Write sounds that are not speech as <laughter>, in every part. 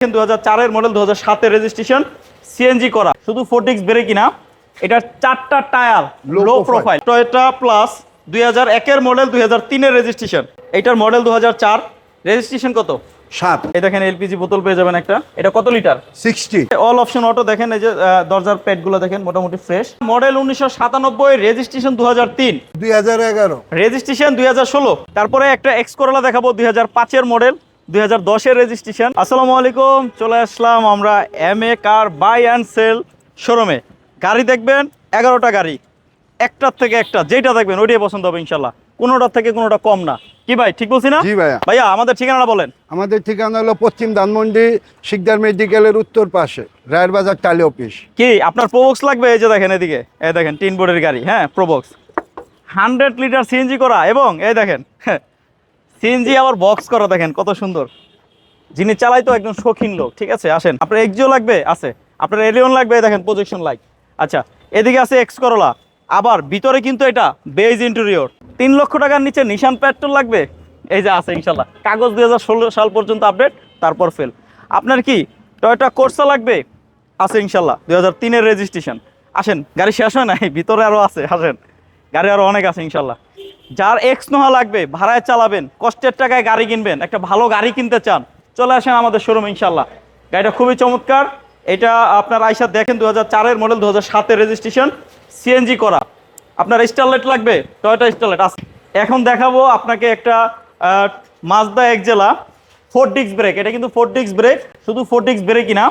দু হাজার চারের মডেল দু হাজার রেজিস্ট্রেশন সিএনজি করা। শুধু ফোর্টিক্স বেড়ে কিনা এটার চারটা tyre low profile Toyota plus দুই হাজার একের মডেল দুই হাজার তিনের রেজিস্ট্রেশন এটার মডেল দু হাজার চার রেজিস্ট্রেশন কত? সাত। এই দেখেন এলপিজি বোতল পেয়ে যাবেন একটা। এটা কত litre sixty. All option auto দেখেন এই যে দরজার প্যাডগুলো দেখেন মোটামুটি ফ্রেশ মডেল উনিশশো সাতানব্বই রেজিস্ট্রেশন দু হাজার তিন। দুই হাজার এগারো। রেজিস্ট্রেশন দুই হাজার ষোলো। তারপরে একটা এক্স করোলা দেখাবো দুই হাজার পাঁচের মডেল দুই হাজার দশের রেজিস্ট্রেশন আসসালামু আলাইকুম চলে আসলাম আমরা M A car buy and sale শোরুমে গাড়ি দেখবেন এগারোটা গাড়ি। একটার থেকে একটা যেটা দেখবেন ওইটাই পছন্দ হবে ইনশাল্লাহ কোনোটার থেকে কোনোটা কম না। কি ভাই ঠিক বলছি না? জি ভাইয়া। ভাইয়া আমাদের ঠিকানাটা বলেন। আমাদের ঠিকানা হলো পশ্চিম ধানমন্ডি শিকদার মেডিকেলের উত্তর পাশে রায়ের বাজার টালি অফিস। কি আপনার প্রোবক্স লাগবে? এই যে দেখেন এদিকে। এই দেখেন টিন বোর্ডের গাড়ি হ্যাঁ প্রোবক্স হান্ড্রেড লিটার সিএনজি করা এবং এই দেখেন সিএনজি আবার বক্স করা দেখেন, কত সুন্দর। যিনি চালাই তো একদম শৌখিন লোক, ঠিক আছে? আসেন, আপনার এক্সিও লাগবে? আছে। আপনার এলিয়ন লাগবে? দেখেন প্রজেকশন লাইট আচ্ছা এদিকে আছে এক্স করলা আবার ভিতরে কিন্তু এটা বেজ ইন্টেরিয়র তিন লক্ষ টাকার নিচে নিশান পেট্রোল লাগবে? এই যে আছে, ইনশাল্লাহ। কাগজ দুই হাজার ষোলো সাল পর্যন্ত আপডেট তারপর ফেল আপনার কি টয়টা কোর্সা লাগবে? আছে, ইনশাল্লাহ, দুই হাজার তিনের রেজিস্ট্রেশন আসেন, গাড়ি শেষ হয় নাই, ভিতরে আরও আছে, আসেন। গাড়ি আরও অনেক আছে, ইনশাল্লাহ। যার এক্স নোহা লাগবে ভাড়ায় চালাবেন কষ্টের টাকায় গাড়ি কিনবেন একটা ভালো গাড়ি কিনতে চান চলে আসেন আমাদের শোরুম ইনশাল্লাহ গাড়িটা খুবই চমৎকার। এটা আপনার আইসা দেখেন দু হাজার চারের মডেল দু হাজার সাতের রেজিস্ট্রেশন সিএনজি করা। আপনার স্টারলেট লাগবে টয়টা স্টারলেট আছে। এখন দেখাবো আপনাকে একটা মাজদা একজেলা ফোর ডিক্স ব্রেক এটা কিন্তু ফোর ডিক্স ব্রেক শুধু ফোর ডিক্স ব্রেকই না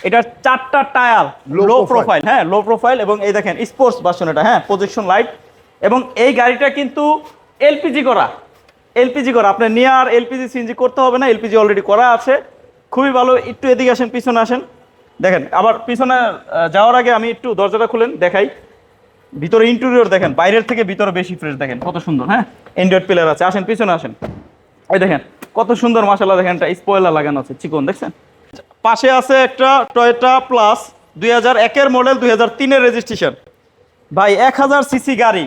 এটার চারটা টায়ার লো প্রোফাইল হ্যাঁ লো প্রোফাইল এবং এই দেখেন স্পোর্টস ভার্সন এটা হ্যাঁ প্রজেকশন লাইট এবং এই গাড়িটা কিন্তু এলপিজি করা। এলপিজি করা। আপনার নিয়ার এলপিজি সিএনজি করতে হবে না, এলপিজি অলরেডি করা আছে। খুবই ভালো, একটু এদিকে আসেন, পিছনে আসেন। দেখেন, আবার পিছনে যাওয়ার আগে আমি একটু দরজাটা খুলেন, দেখাই। ভিতরে ইন্টেরিয়র দেখেন, বাইরের থেকে ভিতরে বেশি ফ্রেশ দেখেন, কত সুন্দর হ্যাঁ? এন্ড্রয়েড প্লেয়ার আছে, আসেন, পিছনে আসেন। এই দেখেন, কত সুন্দর মাসাল্লাহ দেখেন, একটা স্পয়লার লাগানো আছে, চিকন, দেখছেন? পাশে আছে একটা টয়োটা প্লাস দুই হাজার একের মডেল দুই হাজার তিনের রেজিস্ট্রেশন ভাই, এক হাজার সিসি গাড়ি।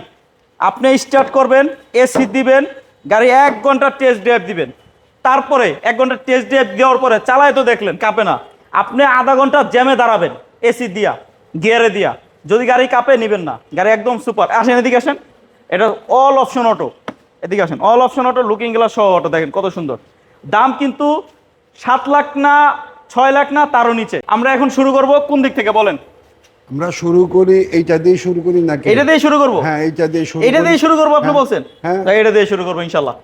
আপনি স্টার্ট করবেন এসি দিবেন, গাড়ি এক ঘণ্টা টেস্ট ড্রাইভ দিবেন। তারপরে এক ঘণ্টা টেস্ট ড্রাইভ দেওয়ার পরে চালায় তো দেখলেন, কাঁপে না। আপনি আধা ঘণ্টা জ্যামে দাঁড়াবেন এসি দিয়া গিয়ারে দিয়া। যদি গাড়ি কাঁপে, নেবেন না। গাড়ি একদম সুপার আসেন এদিকে আসেন। এটা অল অপশন অটো এদিকে আসেন। All option auto looking glass সহ অটো দেখেন, কত সুন্দর। দাম কিন্তু সাত লাখ না ছয় লাখ না, তারও নিচে। আমরা এখন শুরু করব কোন দিক থেকে বলেন? আমরা শুরু করি এইটা দিয়ে শুরু করি নাকি? এটা দিয়ে শুরু করব? হ্যাঁ এইটা দিয়ে শুরু এটা দিয়ে শুরু করব আপনি হ্যাঁ, বলছেন? হ্যাঁ। এটা দিয়ে শুরু করব ইনশাল্লাহ।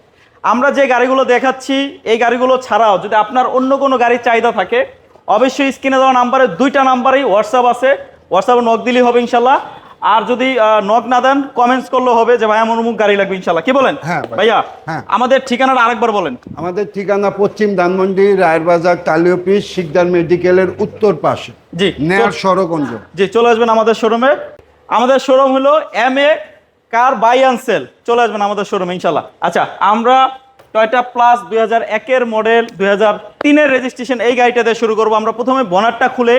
আমরা যে গাড়িগুলো দেখাচ্ছি এই গাড়িগুলো ছাড়াও যদি আপনার অন্য কোনো গাড়ির চাহিদা থাকে অবশ্যই স্ক্রিনে দেওয়া নাম্বারে দুইটা নাম্বারেই হোয়াটসঅ্যাপ আছে। হোয়াটসঅ্যাপে নক দিলেই হবে ইনশাল্লাহ। আর যদি নক না দেন কমেন্টস করলে হবে যে ভাই আমার অমুক গাড়ি লাগবে ইনশাল্লাহ কি বলেন? হ্যাঁ, ভাইয়া হ্যাঁ। আমাদের ঠিকানাটা আরেকবার বলেন। আমাদের ঠিকানা পশ্চিম ধানমন্ডি রায়ের বাজার টালি অফিস শিকদার মেডিকেলের উত্তর পাশে। জি নেয়ার সড়কঞ্জ জি চলে আসবেন আমাদের শোরুমে আমাদের শোরুম হলো M A car buy and sale চলে আসবেন আমাদের শোরুমে ইনশাল্লাহ আচ্ছা আমরা টয়টা প্লাস দুই হাজার একের মডেল দুই হাজার তিনের রেজিস্ট্রেশন এই গাড়িটা দিয়ে শুরু করব। আমরা প্রথমে বনারটা খুলে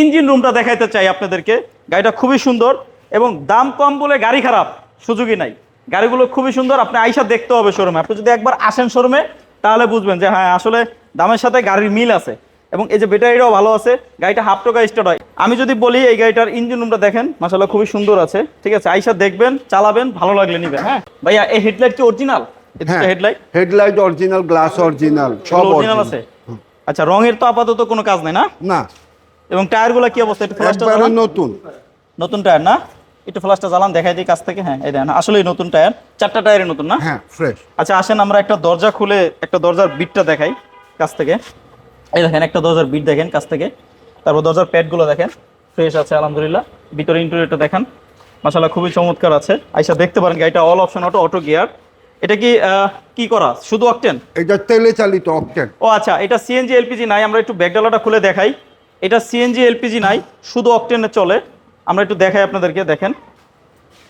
ইঞ্জিন রুমটা দেখাইতে চাই আপনাদেরকে। গাড়িটা খুবই সুন্দর এবং দাম কম বলে গাড়ি খারাপ সুযোগই নাই। গাড়িগুলো খুবই সুন্দর আপনি আইসা দেখতে হবে শোরুমে আপনি যদি একবার আসেন শোরুমে তাহলে বুঝবেন যে হ্যাঁ আসলে দামের সাথে গাড়ির মিল আছে। এবং এই যে ব্যাটারিটাও ভালো আছে গাড়িটা হাফ টাকা স্টার্ট হয় আমি যদি বলি এই গাড়িটার ইঞ্জিন রুমটা দেখেন মাসাল্লাহ খুবই সুন্দর আছে। ঠিক আছে আইসা দেখবেন চালাবেন ভালো লাগলে নিবেন। হ্যাঁ ভাইয়া এই হেডলাইট কি original headlight headlight original glass original সব অরিজিনাল আছে? আচ্ছা রঙের তো আপাতত কোনো কাজ নেই না? না। এবং টায়ারগুলো কি অবস্থা? একটু ফ্লাশটা একবারে জ্বালান। নতুন। নতুন টায়ার না? একটু ফ্লাশটা জ্বালান দেখাই দিই কাছ থেকে। হ্যাঁ এই দেখেন আসলেই নতুন টায়ার। চারটা টায়ারই নতুন না? হ্যাঁ ফ্রেশ আচ্ছা আসেন আমরা একটা দরজা খুলে একটা দরজার বিটটা দেখাই কাছ থেকে। এই দেখেন একটা দরজার বিট দেখেন কাছ থেকে। তারপর দরজার প্যাডগুলো দেখেন। ফ্রেশ আছে আলহামদুলিল্লাহ। ভিতরে ইন্টেরিয়রটা দেখেন। মাসাল্লাহ খুবই চমৎকার আছে। আইসা দেখতে পারেন গাড়িটা all option auto auto gear এটা কি কি করা? শুধু অকটেন এটা তেলে চালিত অকটেন ও আচ্ছা এটা সিএনজি এলপিজি নাই আমরা একটু ব্যাকডালাটা খুলে দেখাই। এটা সিএনজি এলপিজি নাই শুধু অকটেনে চলে। আমরা একটু দেখাই আপনাদেরকে দেখেন।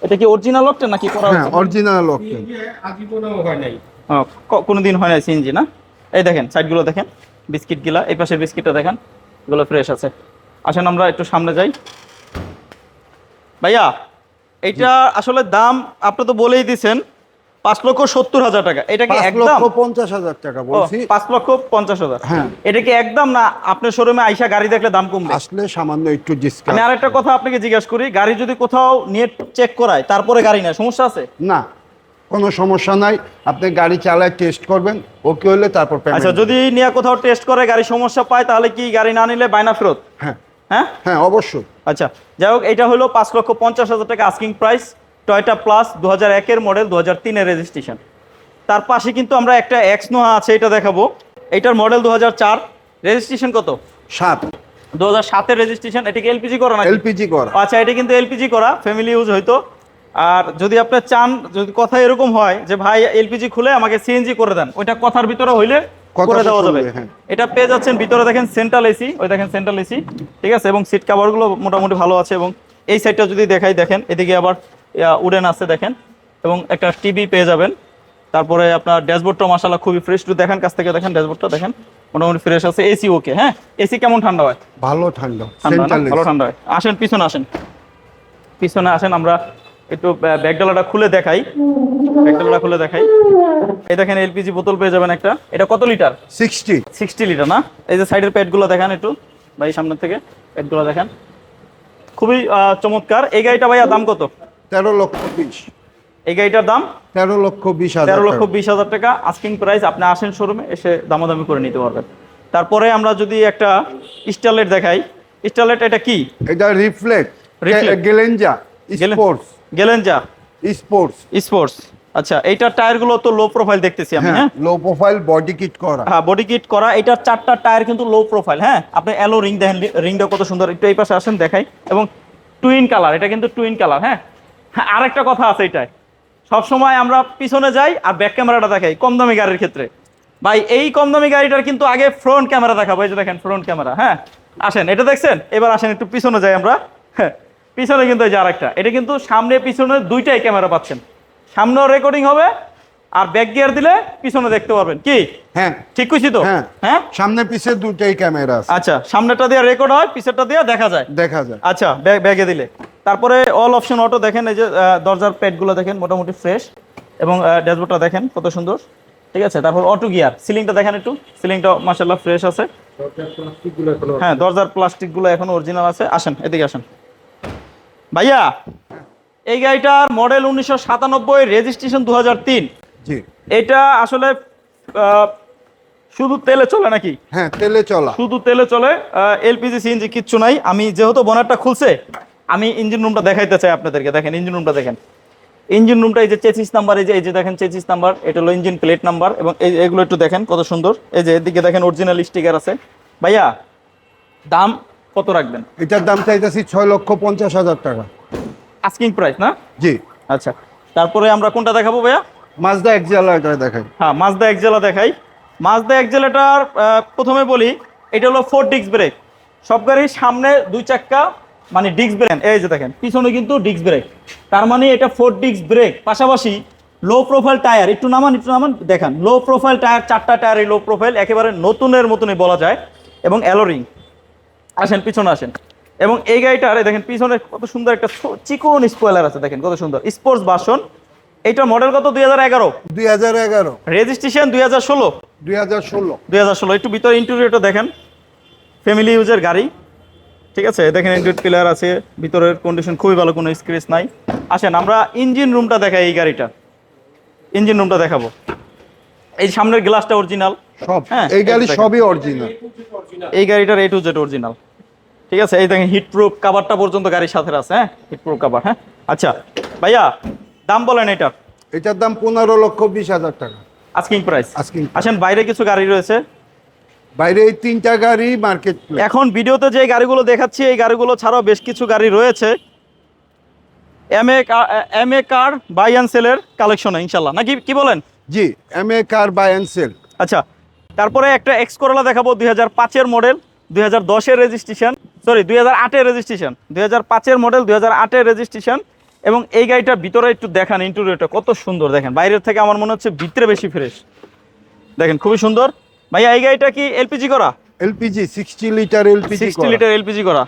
এটা কি অরিজিনাল অকটেন নাকি করা হ্যাঁ অরিজিনাল অকটেন হয় নাই। কোনোদিন হয় না সিএনজি না? এই দেখেন সাইডগুলো দেখেন বিস্কিট গিলা এই পাশের বিস্কিটটা দেখেন এগুলো ফ্রেশ আছে। আসেন আমরা একটু সামনে যাই। ভাইয়া এটা আসলে দাম আপনি তো বলেই দিছেন পাঁচ লক্ষ সত্তর হাজার টাকা। এটা কি একদম? পঞ্চাশ হাজার টাকা বলছি। পাঁচ লক্ষ পঞ্চাশ হাজার। হ্যাঁ। এটা কি একদম না আপনার শোরুমে আইসা গাড়ি দেখলে দাম কমবে? আসলে সামান্য একটু আমি আরেকটা কথা আপনাকে জিজ্ঞাসা করি গাড়ি যদি কোথাও নিয়ে চেক করায় তারপরে গাড়ি নেয় সমস্যা আছে? না কোনো সমস্যা নাই। আপনি গাড়ি চালায় টেস্ট করবেন ওকে হলে তারপর আচ্ছা যদি নিয়ে কোথাও টেস্ট করে গাড়ি সমস্যা পায় তাহলে কি গাড়ি না নিলে বায়না ফেরত? হ্যাঁ। হ্যাঁ? হ্যাঁ অবশ্যই। আচ্ছা যাই হোক এটা হলো পাঁচ লক্ষ পঞ্চাশ হাজার টাকা আস্কিং প্রাইস টয়টা প্লাস দু হাজার একের মডেল দু হাজার তিনের রেজিস্ট্রেশন তার পাশে কিন্তু আমরা একটা এক্স নোহা আছে এটা দেখাবো। এটার মডেল দু হাজার চার। রেজিস্ট্রেশন কত? সাত। দু হাজার সাতের রেজিস্ট্রেশন এটাকে এলপিজি করা নাকি? এলপিজি করা। আচ্ছা এটা কিন্তু এলপিজি করা ফ্যামিলি ইউজ হয়তো। আর যদি আপনি চান যদি কথা এরকম হয় যে ভাই এলপিজি খুলে আমাকে সিএনজি করে দেন। ওইটা কথার ভিতরে হইলে করে দেওয়া যাবে। হ্যাঁ। এটা পেয়ে যাচ্ছেন ভিতরে দেখেন সেন্ট্রাল এসি ওই দেখেন সেন্ট্রাল এসি ঠিক আছে? এবং সিট কাভারগুলো মোটামুটি ভালো আছে এবং এই সাইডটা যদি দেখাই দেখেন এদিকে আবার উডেন আছে দেখেন এবং একটা টিভি পেয়ে যাবেন। তারপরে আপনার ড্যাশবোর্ডটা মাসাল্লাহ খুবই ফ্রেশ একটু দেখেন কাছ থেকে দেখেন ড্যাশবোর্ডটা দেখেন। মোটামুটি ফ্রেশ আছে। এসি ওকে হ্যাঁ? এসি কেমন ঠান্ডা হয়? ভালো ঠান্ডা। ভালো ঠান্ডা হয়। আসেন পিছনে আসেন। পিছনে আসেন আমরা একটু ব্যাগডালাটা খুলে দেখাই। ব্যাগডালাটা খুলে দেখাই। এই দেখেন এলপিজি বোতল পেয়ে যাবেন একটা। এটা কত লিটার? সিক্সটি সিক্সটি লিটার না? এই যে সাইডের প্যাডগুলো দেখান একটু। ভাই সামনের থেকে প্যাডগুলো দেখেন। খুবই চমৎকার। এই গাড়িটা ভাইয়া দাম কত? তেরো লক্ষ বিশ। এই গাড়িটার দাম? তেরো লক্ষ বিশ হাজার তেরো লক্ষ। বিশ হাজার টাকা। আস্কিং প্রাইস আপনি আসেন শোরুমে এসে দামাদামি করে নিতে পারবেন। তারপরে আমরা যদি একটা স্টারলেট দেখাই। স্টারলেট এটা কি? এটা রিফ্লেক্ট। গেলেঞ্জা স্পোর্টস গেলেন স্পোর্টস স্পোর্টস আচ্ছা এইটার টায়ারগুলো তো লো প্রোফাইল দেখতেছি আমি হ্যাঁ হ্যাঁ? লো প্রোফাইল বডি কিট করা। হ্যাঁ বডি কিট করা। এটার চারটা টায়ার কিন্তু লো প্রোফাইল হ্যাঁ? আপনি এলো রিং দেখেন রিংটা কত সুন্দর। একটু এই পাশে আসেন দেখাই। এবং টুইন কালার এটা কিন্তু টুইন কালার হ্যাঁ? হ্যাঁ <laughs> আরেকটা কথা আছে এটাই। সবসময় আমরা পিছনে যাই আর ব্যাক ক্যামেরাটা দেখাই কম দামি গাড়ির ক্ষেত্রে। ভাই, এই কম দামি গাড়িটার কিন্তু আগে ফ্রন্ট ক্যামেরা দেখাবো, এই যে দেখেন ফ্রন্ট ক্যামেরা হ্যাঁ? আসেন, এটা দেখছেন? এবার আসেন একটু পিছনে যাই আমরা। হ্যাঁ পিছনে কিন্তু এই যে আরেকটা, এটা কিন্তু সামনে পিছনে দুইটাই ক্যামেরা পাচ্ছেন। সামনেও রেকর্ডিং হবে আর ব্যাক গিয়ার দিলে পিছনে দেখতে পারবেন। কি? হ্যাঁ। ঠিক কইছি তো? হ্যাঁ। হ্যাঁ? সামনে পিছে দুটাই ক্যামেরা আছে। আচ্ছা সামনেটা দিয়ে রেকর্ড হয় পিছেরটা দিয়ে দেখা যায়। দেখা যায়। আচ্ছা ব্যাগ ব্যাগে দিলে। তারপরে অল অপশন অটো দেখেন এই যে দরজার প্যাডগুলো দেখেন মোটামুটি ফ্রেশ এবং ড্যাশবোর্ডটা দেখেন কত সুন্দর। ঠিক আছে? তারপর অটো গিয়ার সিলিংটা দেখেন একটু। সিলিংটা মাসাল্লাহ ফ্রেশ আছে। হ্যাঁ দরজার প্লাস্টিকগুলো এখন অরিজিনাল আছে। আসেন এদিকে আসেন। ভাইয়া এই গাড়িটার মডেল উনিশশো সাতানব্বই রেজিস্ট্রেশন দু হাজার তিন। এটা আসলে শুধু তেলে চলে নাকি? হ্যাঁ তেলে চলা। শুধু তেলে চলে এলপিজি সিএনজি কিচ্ছু নাই। আমি যেহেতু বনারটা খুলছে আমি ইঞ্জিন রুমটা দেখাইতে চাই আপনাদেরকে। দেখেন ইঞ্জিন রুমটা দেখেন। ইঞ্জিন রুমটা এই যে চেচিস নাম্বার এই যে এই যে দেখেন চেচিস নাম্বার এটা হলো ইঞ্জিন প্লেট নাম্বার এবং এই এগুলো একটু দেখেন কত সুন্দর। এই যে এদিকে দেখেন অরিজিনাল স্টিকার আছে। ভাইয়া দাম কত রাখবেন? এটার দাম চাইতেছি ছয় লক্ষ পঞ্চাশ হাজার টাকা। আস্কিং প্রাইস না? জি। আচ্ছা তারপরে আমরা কোনটা দেখাবো ভাইয়া? মাজদা এক্সেলা এটা দেখাই। হ্যাঁ মাজদা একজেলা দেখাই। মাজদা একজেলাটার প্রথমে বলি, এটা হলো ফোর ডিস্ক ব্রেক সব গাড়ির সামনে দুই চাক্কা মানে ডিস্ক ব্রেক এই যে দেখেন, পিছনে কিন্তু ডিস্ক ব্রেক তার মানে এটা ফোর ডিস্ক ব্রেক পাশাপাশি লো প্রোফাইল টায়ার একটু নামান একটু নামান, দেখান। লো প্রোফাইল টায়ার চারটা টায়ারই লো প্রোফাইল একেবারে নতুনের মতনই বলা যায়, এবং অ্যালোরিং আসেন, পিছনে আসেন। এবং এই গাড়িটার, এই দেখেন, পিছনে কত সুন্দর একটা চিকন স্পয়লার আছে, দেখেন, কত সুন্দর। স্পোর্টস বাসন এইটার মডেল কত? দুই হাজার এগারো? দুই হাজার এগারো। রেজিস্ট্রেশন দুই হাজার ষোলো? দুই হাজার ষোলো। দুই হাজার ষোলো। একটু ভিতরে ইন্টেরিয়রটা দেখেন। ফ্যামিলি ইউজের গাড়ি। ঠিক আছে? দেখেন ইন্ডিউট পিলার আছে। ভিতরের কন্ডিশন খুবই ভালো কোনো স্ক্রেচ নাই। আসেন আমরা ইঞ্জিন রুমটা দেখাই এই গাড়িটা। ইঞ্জিন রুমটা দেখাবো। এই সামনের গ্লাসটা অরিজিনাল সব। হ্যাঁ, এই গাড়ি সবই অরিজিনাল এই গাড়িটার এ টু জেড অরিজিনাল ঠিক আছে? এই দেখেন হিট প্রুফ কাভারটা পর্যন্ত গাড়ির সাথে আছে হ্যাঁ? হিট প্রুফ কাভার হ্যাঁ? আচ্ছা ভাইয়া দাম বলেন এটার এটার দাম পনেরো লক্ষ বিশ হাজার টাকা। আস্কিং প্রাইস আস্কিং আসেন বাইরে কিছু গাড়ি রয়েছে? বাইরে এই তিনটা গাড়ি মার্কেট এখন ভিডিওতে যে গাড়িগুলো দেখাচ্ছি এই গাড়িগুলো ছাড়াও বেশ কিছু গাড়ি রয়েছে। M A M A car buy and সেলের কালেকশনে ইনশাল্লাহ নাকি কি বলেন? জি M A car buy and sale আচ্ছা তারপরে একটা এক্স করোলা দেখাবো দুই হাজার পাঁচের মডেল দুই হাজার দশের রেজিস্ট্রেশন সরি দুই হাজার আটের রেজিস্ট্রেশন দুই হাজার পাঁচের মডেল দুই হাজার আটের রেজিস্ট্রেশন এবং এই গাড়িটার ভিতরে একটু দেখান ইন্টেরিয়রটা কত সুন্দর দেখেন। বাইরের থেকে আমার মনে হচ্ছে ভিতরে বেশি ফ্রেশ দেখেন খুবই সুন্দর। ভাইয়া এই গাড়িটা কি এলপিজি করা? LPG sixty litre LPG sixty litre LPG করা।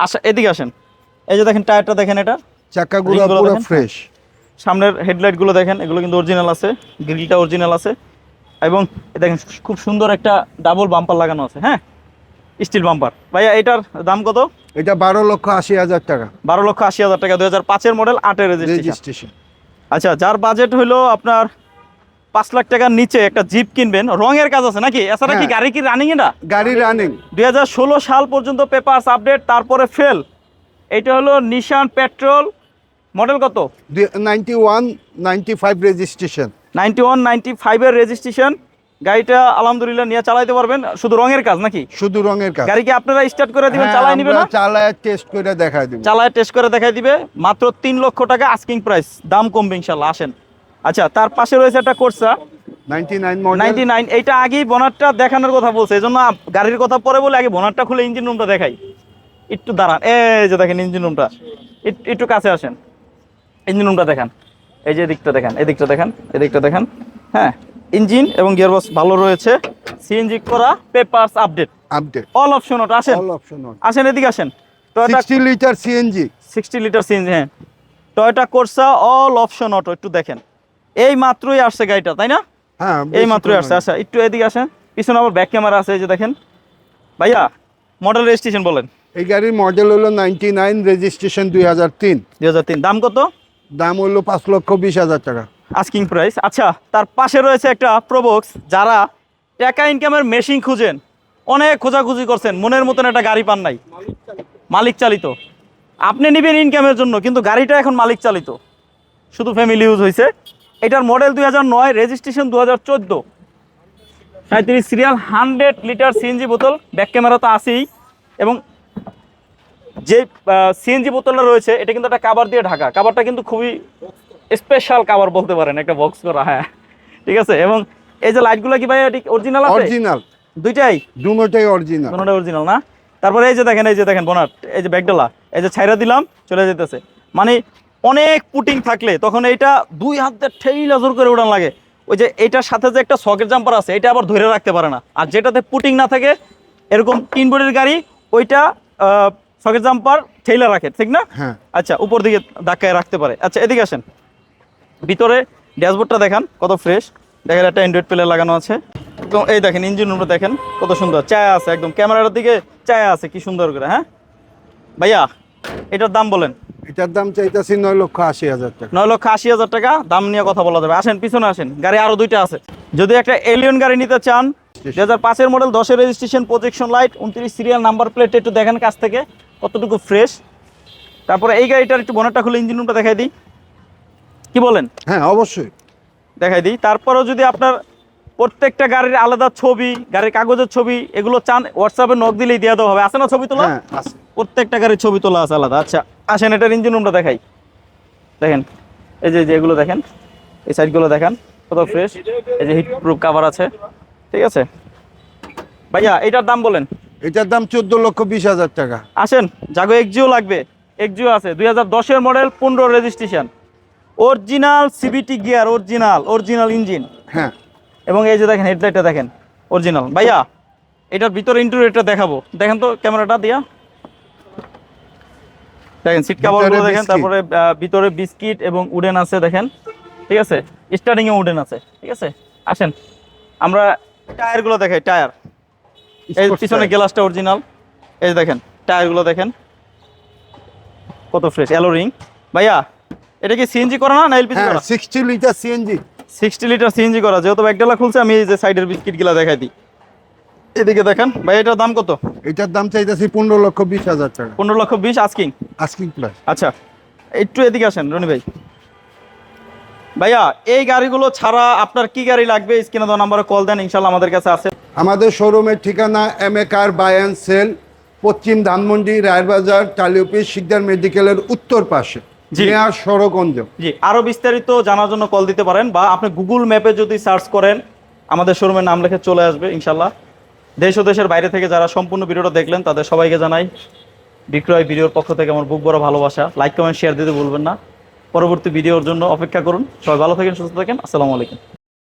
আচ্ছা এদিকে আসেন। এই যে দেখেন টায়ারটা দেখেন এটা। চাকাগুলো পুরো ফ্রেশ সামনের হেডলাইটগুলো দেখেন এগুলো কিন্তু অরিজিনাল আছে। গ্রিলটা অরিজিনাল আছে। এবং এ দেখেন খুব সুন্দর একটা ডাবল বাম্পার লাগানো আছে হ্যাঁ? Steel bumper. ভাইয়া এটার দাম কত? এটা বারো লক্ষ আশি হাজার টাকা। বারো লক্ষ আশি হাজার টাকা দুই হাজার পাঁচের মডেল আটের রেজিস্ট্রেশন রেজিস্ট্রেশন আচ্ছা যার বাজেট হলো আপনার পাঁচ লাখ টাকার নিচে একটা জিপ কিনবেন রঙের কাজ আছে নাকি? এছাড়া কি হ্যাঁ। গাড়ি কি রানিং এটা গাড়ি রানিং দু হাজার ষোলো সাল পর্যন্ত পেপারস আপডেট তারপরে ফেল এটা হলো নিশান পেট্রোল মডেল কত? Ninety one ninety five registration ninety one ninety ফাইভের রেজিস্ট্রেশন গাড়িটা আলহামদুলিল্লাহ নিয়ে চালাইতে পারবেন। শুধু রঙের কাজ নাকি? শুধু রঙের কাজ। গাড়ি কি আপনারা স্টার্ট করে দিবেন হ্যাঁ, চালাই নিবেন না? চালায় টেস্ট করে দেখাই দিব। চালায় টেস্ট করে দেখাই দিবে। মাত্র তিন লক্ষ টাকা আস্কিং প্রাইস দাম কমবে ইনশাল্লাহ আসেন। আচ্ছা তার পাশে রয়েছে একটা Corsa ninety nine model ninety nine এইটা আগেই বনারটা দেখানোর কথা বলছে। এই জন্য আপ- গাড়ির কথা পরে বলে আগে বনারটা খুলে ইঞ্জিন রুমটা দেখাই। একটু দাঁড়ান। এই যে দেখেন ইঞ্জিন রুমটা একটু- একটু কাছে আসেন। ইঞ্জিন রুমটা দেখান। এই যে এদিকটা দেখেন এদিকটা দেখেন এদিকটা দেখেন। হ্যাঁ। ইঞ্জিন এবং গিয়ারবক্স ভালো রয়েছে। সিএনজি করা papers update update all option ওটা আসেন? অল অপশন আসেন এদিকে আসেন। Toyota sixty litre CNG sixty litre CNG হ্যাঁ। Toyota Corsa all option auto একটু দেখেন। এই মাত্রই আসছে গাড়িটা তাই না? হ্যাঁ এই মাত্রই আসছে। আচ্ছা একটু এদিকে আসেন। পিছনে আবার ব্যাক ক্যামেরা আছে এই যে দেখেন। ভাইয়া মডেল রেজিস্ট্রেশন বলেন। এই গাড়ির মডেল হলো নাইনটি নাইন রেজিস্ট্রেশন দুই হাজার তিন। দুই হাজার তিন। দাম কত? দাম হলো পাঁচ লক্ষ বিশ হাজার টাকা। আস্কিং প্রাইস আচ্ছা তার পাশে রয়েছে একটা প্রবক্স যারা টাকা ইনকামের মেশিন খুঁজেন, অনেক খোঁজাখুঁজি করছেন, মনের মতন একটা গাড়ি পান নাই। মালিক চালিত। আপনি নেবেন ইনকামের জন্য, কিন্তু গাড়িটা এখন মালিক চালিত। শুধু ফ্যামিলি ইউজ হয়েছে এটার মডেল দুই হাজার নয় রেজিস্ট্রেশন দু হাজার চোদ্দ। সাঁত্রিশ সিরিয়াল হান্ড্রেড লিটার সিএনজি বোতল ব্যাক ক্যামেরা তো আছেই। এবং যে সিএনজি বোতলটা রয়েছে, এটা কিন্তু একটা কাবার দিয়ে ঢাকা। কাবারটা কিন্তু খুবই স্পেশাল কাবার বলতে পারেন একটা বক্স করা হ্যাঁ। ঠিক আছে? এবং এই যে লাইটগুলো কি ভাই অরিজিনাল আছে? অরিজিনাল দুইটাই? দুটোটাই অরিজিনাল কোনোটা অরিজিনাল না? তারপরে এই যে দেখেন এই যে দেখেন বোনাট এই যে ব্যাগডালা এই যে ছাইরা দিলাম চলে যেতেছে মানে অনেক পুটিং থাকলে তখন এইটা দুই হাত ঠেইলা জোর করে উড়ান লাগে। ওই যে এটার সাথে যে একটা সকেট জাম্পার আছে এটা আবার ধরে রাখতে পারে না। আর যেটাতে পুটিং না থাকে এরকম তিন বোর্ডের গাড়ি ওইটা সকেট জাম্পার ঠেইলা রাখে ঠিক না? হ্যাঁ। আচ্ছা উপর দিকে ধাক্কায় রাখতে পারে। আচ্ছা এদিকে আসেন। ভিতরে ড্যাশবোর্ডটা দেখান কত ফ্রেশ দেখেন একটা অ্যান্ড্রয়েড প্লে লাগানো আছে। তো এই দেখেন ইঞ্জিন রুমটা দেখেন কত সুন্দর। চায়া আছে একদম। ক্যামেরার দিকে চায়া আছে কি সুন্দর করে হ্যাঁ? ভাইয়া এটার দাম বলেন। এটার দাম চাইতেছি নয় লক্ষ আশি হাজার টাকা। নয় লক্ষ আশি হাজার টাকা দাম নিয়ে কথা বলা যাবে। আসেন পিছনে আসেন গাড়ি আরও দুইটা আছে। যদি একটা এলিয়ন গাড়ি নিতে চান দু হাজার পাঁচের মডেল দশের রেজিস্ট্রেশন প্রজেকশন লাইট উনত্রিশ সিরিয়াল নাম্বার প্লেট একটু দেখেন কাছ থেকে কতটুকু ফ্রেশ তারপরে এই গাড়িটার একটু বনেটটা খুলে ইঞ্জিন রুমটা দেখাই দিই। কি বলেন? হ্যাঁ অবশ্যই। দেখাই দিই। তারপরেও যদি আপনার প্রত্যেকটা গাড়ির আলাদা ছবি গাড়ির কাগজের ছবি এগুলো চান হোয়াটসঅ্যাপে নক দিলেই দিয়ে দেওয়া হবে। আছে না ছবি তোলা? হ্যাঁ প্রত্যেকটা গাড়ির ছবি তোলা আছে আলাদা। আচ্ছা আসেন এটার ইঞ্জিন রুমটা দেখাই। দেখেন এই যে এগুলো দেখেন এই সাইডগুলো দেখেন কত ফ্রেশ এই যে হিট প্রুফ কাভার আছে। ঠিক আছে? ভাইয়া এটার দাম বলেন। এটার দাম চোদ্দ লক্ষ বিশ হাজার টাকা। আসেন জাগো এক্সিও লাগবে। এক্সিও আছে। দুই হাজার দশের মডেল পনেরো registration original CBT gear original original engine. হ্যাঁ। এবং এই যে দেখেন হেডলাইটটা দেখেন অরিজিনাল। ভাইয়া এটার ভিতরে ইন্টেরিয়রটা দেখাবো। দেখেন তো ক্যামেরাটা দিয়া। দেখেন সিট কাভারগুলো দেখেন তারপরে ভিতরে বিস্কিট এবং উডেন আছে দেখেন। ঠিক আছে? স্টার্টিং এ উডেন আছে। ঠিক আছে? আসেন। আমরা টায়ারগুলো দেখাই টায়ার। এই পিছনে। গ্লাসটা অরিজিনাল এই যে দেখেন টায়ারগুলো দেখেন। কত ফ্রেশ অ্যালো রিং ভাইয়া এটা কি সিএনজি করা না এলপিজি হ্যাঁ করা? Sixty litre CNG sixty litre CNG করা যেহেতু ব্যাগডালা খুলছে আমি এই যে সাইডের বিস্কিটগুলো দেখাই দিই। এদিকে দেখেন ভাই এটার দাম কত? এটার দাম চাইতেছি পনেরো লক্ষ বিশ হাজার টাকা। পনেরো লক্ষ বিশ আস্কিং আস্কিং প্লাস আচ্ছা একটু এদিকে আসেন রনি ভাই। ভাইয়া এই গাড়িগুলো ছাড়া আপনার কি গাড়ি লাগবে? স্ক্রিনে দেওয়া নাম্বারে কল দেন ইনশাল্লাহ আমাদের কাছে আছে। আমাদের শোরুমের ঠিকানা M A car buy and sale পশ্চিম ধানমন্ডি রায়েরবাজার টালিওপি শিকদার মেডিকেলের উত্তর পাশে। জি। নেয়ার সড়কগঞ্জ জি আরও বিস্তারিত জানার জন্য কল দিতে পারেন বা আপনি গুগল ম্যাপে যদি সার্চ করেন আমাদের শোরুমের নাম লেখে চলে আসবে ইনশাল্লাহ দেশ ও দেশের বাইরে থেকে যারা সম্পূর্ণ ভিডিওটা দেখলেন তাদের সবাইকে জানাই বিক্রয় ভিডিওর পক্ষ থেকে আমার বুক বড় ভালোবাসা। লাইক কমেন্ট শেয়ার দিতে ভুলবেন না। পরবর্তী ভিডিওর জন্য অপেক্ষা করুন। সবাই ভালো থাকেন সুস্থ থাকেন। আসসালামু আলাইকুম।